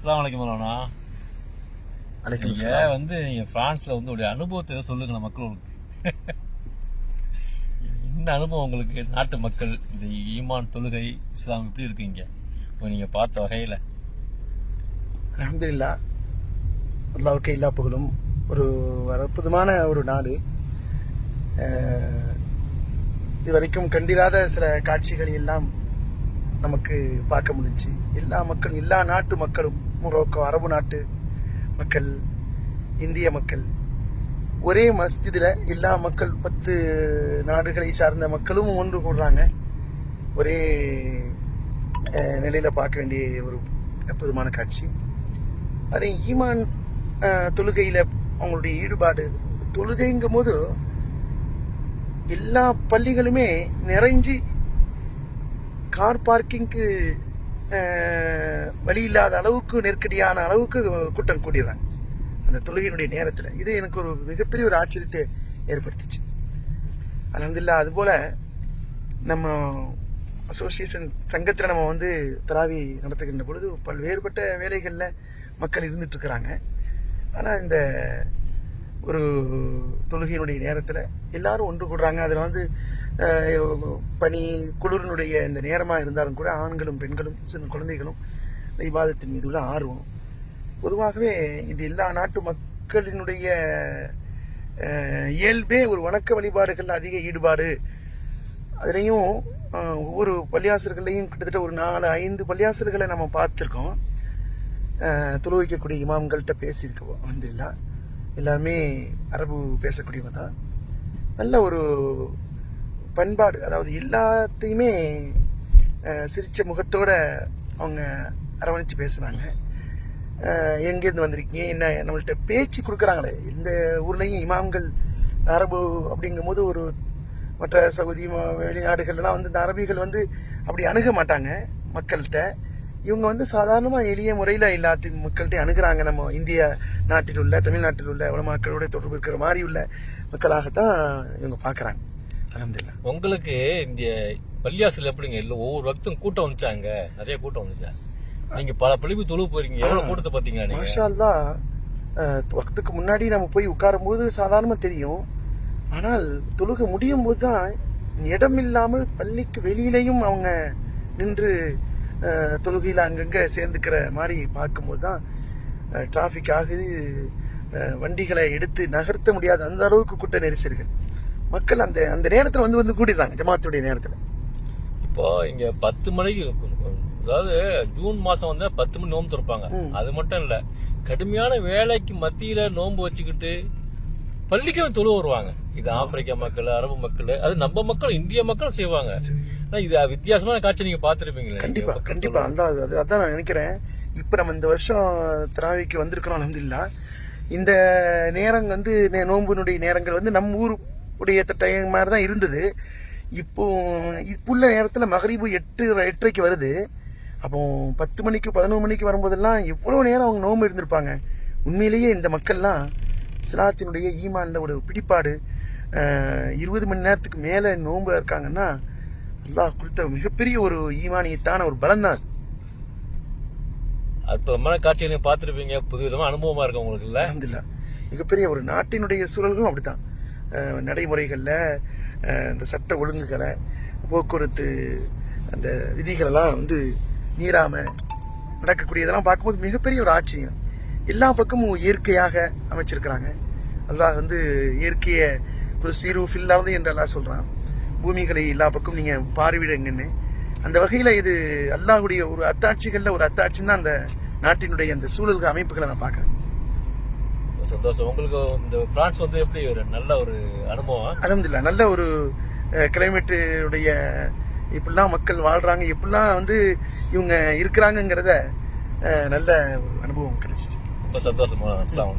அஸ்லாம் வலைக்கம் மௌலானா. அலைக்கும் நீங்க வந்து நீங்க பிரான்ஸ்ல வந்து உடைய அனுபவத்தை ஏதோ சொல்லுங்க மக்களுக்கு இந்த அனுபவம் உங்களுக்கு நாட்டு மக்கள் இந்த ஈமான் தொழுகை இஸ்லாம் எப்படி இருக்கீங்க இப்போ நீங்க பார்த்த வகையில. அலமதுல்லா அல்லாவுக்கு எல்லா புகழும். ஒரு அற்புதமான ஒரு நாடு. இதுவரைக்கும் கண்டிராத சில காட்சிகள் எல்லாம் நமக்கு பார்க்க முடிஞ்சு எல்லா மக்கள் எல்லா நாட்டு மக்களும் மொரோக்கோ அரபு நாட்டு மக்கள் இந்திய மக்கள். ஒரே மஸ்ஜிதில் எல்லா மக்கள் பத்து நாடுகளை சார்ந்த மக்களும் ஒன்று கூடுறாங்க. ஒரே நிலையில் பார்க்க வேண்டிய ஒரு அற்புதமான காட்சி. அதே ஈமான் தொழுகையில் அவங்களுடைய ஈடுபாடு. தொழுகைங்கும் போது எல்லா பள்ளிகளுமே நிறைஞ்சு கார் பார்க்கிங்க்கு வழி இல்லாத அளவுக்கு நெருக்கடியான அளவுக்கு கூட்டம் கூடிடுறாங்க. அந்த தொழுகையினுடைய நேரத்தில். இது எனக்கு ஒரு மிகப்பெரிய ஒரு ஆச்சரியத்தை ஏற்படுத்துச்சு. அலமதுல்லா அதுபோல் நம்ம அசோசியேஷன் சங்கத்தில் நம்ம வந்து தராவி நடத்துகின்ற பொழுது பல்வேறுபட்ட வேலைகளில் மக்கள் இருந்துட்டுருக்குறாங்க. ஆனால் இந்த ஒரு தொழுகையினுடைய நேரத்தில் எல்லாரும் ஒன்று கூடுறாங்க. அதில் வந்து பனி குளிரினுடைய இந்த நேரமாக இருந்தாலும் கூட ஆண்களும் பெண்களும் சின்ன குழந்தைகளும் இந்த விவாதத்தின் மீது உள்ள ஆர்வம். பொதுவாகவே இது எல்லா நாட்டு மக்களினுடைய இயல்பே ஒரு வணக்க வழிபாடுகள் அதிக ஈடுபாடு. அதுலேயும் ஒவ்வொரு பள்ளியாசர்களையும் கிட்டத்தட்ட ஒரு நாலு ஐந்து பள்ளியாசர்களை நம்ம பார்த்துருக்கோம். துளுவிக்கக்கூடிய இமாம்கள்கிட்ட பேசியிருக்கோம். வந்து எல்லாம் எல்லாருமே அரபு பேசக்கூடியவங்க தான். நல்ல ஒரு பண்பாடு அதாவது எல்லாத்தையுமே சிரித்த முகத்தோடு முகத்தோட அவங்க அரவணைச்சு பேசுகிறாங்க எங்கேருந்து வந்திருக்கீங்க? என்ன நம்மள்ட்ட பேச்சு கொடுக்குறாங்களே. இந்த ஊர்லேயும் இமாம்கள் அரபு அப்படிங்கும்போது ஒரு மற்ற சவுதி வெளிநாடுகள்லாம் வந்து இந்த அரபிகள் வந்து அப்படி அணுக மாட்டாங்க மக்கள்கிட்ட. இவங்க வந்து சாதாரணமாக எளிய முறையில் எல்லாத்தையும் மக்கள்கிட்ட அணுகுறாங்க. நம்ம இந்திய நாட்டில் உள்ள தமிழ்நாட்டில் உள்ள உலமாக்களோட தொடர்பு இருக்கிற மாதிரி உள்ள மக்களாகத்தான் இவங்க பார்க்குறாங்க அலமதுல்லா. உங்களுக்கு இந்த பள்ளியாசல் எப்படிங்க? இல்லை ஒவ்வொரு வக்தும் கூட்டம் வந்துச்சாங்க? நிறைய கூட்டம் வந்துச்சா? நீங்க பல பள்ளிக்கு தொழு போயிருக்கீங்க. எவ்வளவு கூட்டத்தை பார்த்தீங்களா நீங்க? மாஷா அல்லா அஹ், வக்துக்கு முன்னாடி நம்ம போய் உட்காரும்போது சாதாரணமாக தெரியும். ஆனால் தொழுகை முடியும் போது தான் இடம் இல்லாமல் பள்ளிக்கு வெளியிலையும் அவங்க நின்று தொழுகையில் அங்கங்கே சேர்ந்துக்கிற மாதிரி பார்க்கும்போது தான் டிராஃபிக் ஆகுது. வண்டிகளை எடுத்து நகர்த்த முடியாத அந்த அளவுக்கு கூட்ட நெரிசல்கள். மக்கள் அந்த அந்த நேரத்தில் வந்து வந்து கூடிடுறாங்க ஜமாத்துடைய நேரத்தில். இப்போ இங்க பத்து மணிக்கு அதாவது ஜூன் மாசம் வந்து பத்து மணி நோன்பு திறப்பாங்க. அது மட்டும் இல்ல கடுமையான வேலைக்கு மத்தியில நோன்பு வச்சுக்கிட்டு பள்ளிக்கு தொழு வருவாங்க. இது ஆப்பிரிக்கா மக்கள் அரபு மக்கள் அது நம்ம மக்கள் இந்திய மக்கள் செய்வாங்க. இது வித்தியாசமான காட்சி நீங்க பாத்திருப்பீங்களே கண்டிப்பா கண்டிப்பா. அந்த அது அதான் நான் நினைக்கிறேன். இப்போ நம்ம இந்த வருஷம் திராவிக்கு வந்திருக்கிறோம் அலமதுல்லா இந்த நேரம் வந்து நோன்புனுடைய நேரங்கள் வந்து நம்ம ஊர் உடைய டைம் மாதிரி தான் இருந்தது. இப்போ இப்புள்ள நேரத்தில் மகரிபு எட்டு எட்டரைக்கு வருது. அப்போ பத்து மணிக்கு பதினொரு மணிக்கு வரும்போதெல்லாம் எவ்வளோ நேரம் அவங்க நோன்பு இருந்திருப்பாங்க. உண்மையிலேயே இந்த மக்கள்லாம் இஸ்லாத்தினுடைய ஈமான்ல ஒரு பிடிப்பாடு. இருபது மணி நேரத்துக்கு மேலே நோன்பு இருக்காங்கன்னா அல்லாஹ் கொடுத்த மிகப்பெரிய ஒரு ஈமானியத்தான ஒரு பலம் தான் அற்புதமான காட்சியை நீங்க பாத்திருப்பீங்க புது விதமா அனுபவமா இருக்கு உங்களுக்கு இல்ல? மிகப்பெரிய ஒரு நாட்டினுடைய சூழல்களும் அப்படித்தான். நடைமுறைகளில் இந்த சட்ட ஒழுங்குகளை போக்குவரத்து அந்த விதிகளெல்லாம் வந்து மீறாமல் நடக்கக்கூடியதெல்லாம் பார்க்கும்போது மிகப்பெரிய ஒரு ஆச்சரியம். எல்லா பக்கமும் இயற்கையாக அமைச்சிருக்கிறாங்க. அல்லாஹ் வந்து இயற்கையை ஒரு சீரு ஃபில்லாவது என்று அல்லாஹ் பூமிகளை எல்லா பக்கம் நீங்கள் பார்வையிடுங்கன்னு. அந்த வகையில் இது அல்லாஹுடைய ஒரு அத்தாட்சிகளில் ஒரு அத்தாட்சின்னு தான் அந்த நாட்டினுடைய அந்த சூழல்கள் அமைப்புகளை நான் பார்க்குறேன். சந்தோஷம். உங்களுக்கு இந்த பிரான்ஸ் வந்து எப்படி ஒரு நல்ல ஒரு அனுபவம்? அலமதுல்லா நல்ல ஒரு கிளைமேட்டுடைய இப்படிலாம் மக்கள் வாழ்றாங்க எப்படிலாம் வந்து இவங்க இருக்கிறாங்கங்கிறத நல்ல ஒரு அனுபவம் கிடைச்சிச்சு. ரொம்ப சந்தோஷமா அஸ்லாம்